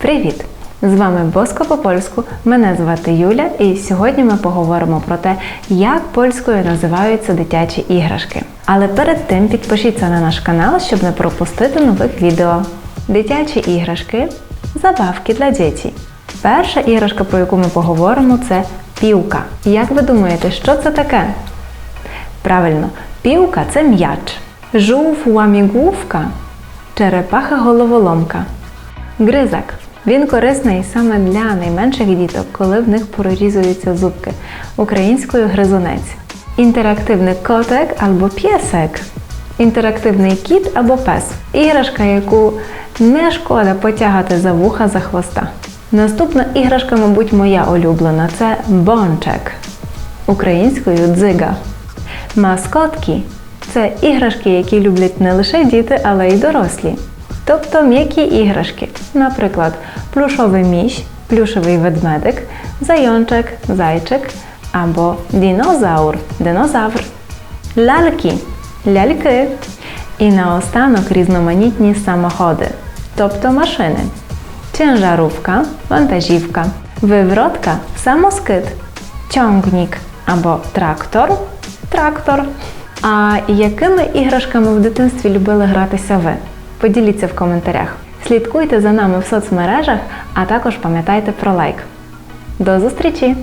Привіт! З вами Боско по польську. Мене звати Юля, і сьогодні ми поговоримо про те, як польською називаються дитячі іграшки. Але перед тим підпишіться на наш канал, щоб не пропустити нових відео. Дитячі іграшки забавки для дітей. Перша іграшка, про яку ми поговоримо, це півка. Як ви думаєте, що це таке? Правильно, півка це м'яч. Жув ламігувка черепаха головоломка. Гризак. Він корисний саме для найменших діток, коли в них прорізуються зубки. Українською гризунець. Інтерактивний котик або п'єсек. Інтерактивний кіт або пес. Іграшка, яку не шкода потягати за вуха за хвоста. Наступна іграшка, мабуть, моя улюблена це бончик. Українською дзига. Маскотки це іграшки, які люблять не лише діти, але й дорослі. Тобто м'які іграшки, наприклад, плюшовий міщ, плюшовий ведмедик, зайончик, зайчик або динозавр, динозавр, ляльки, ляльки. І наостанок різноманітні самоходи, тобто машини, ciężarówka, вантажівка, вивротка, самоскид, ciągnik або трактор, трактор. А якими іграшками в дитинстві любили гратися ви? Поділіться в коментарях. Слідкуйте за нами в соцмережах, а також пам'ятайте про лайк. До зустрічі!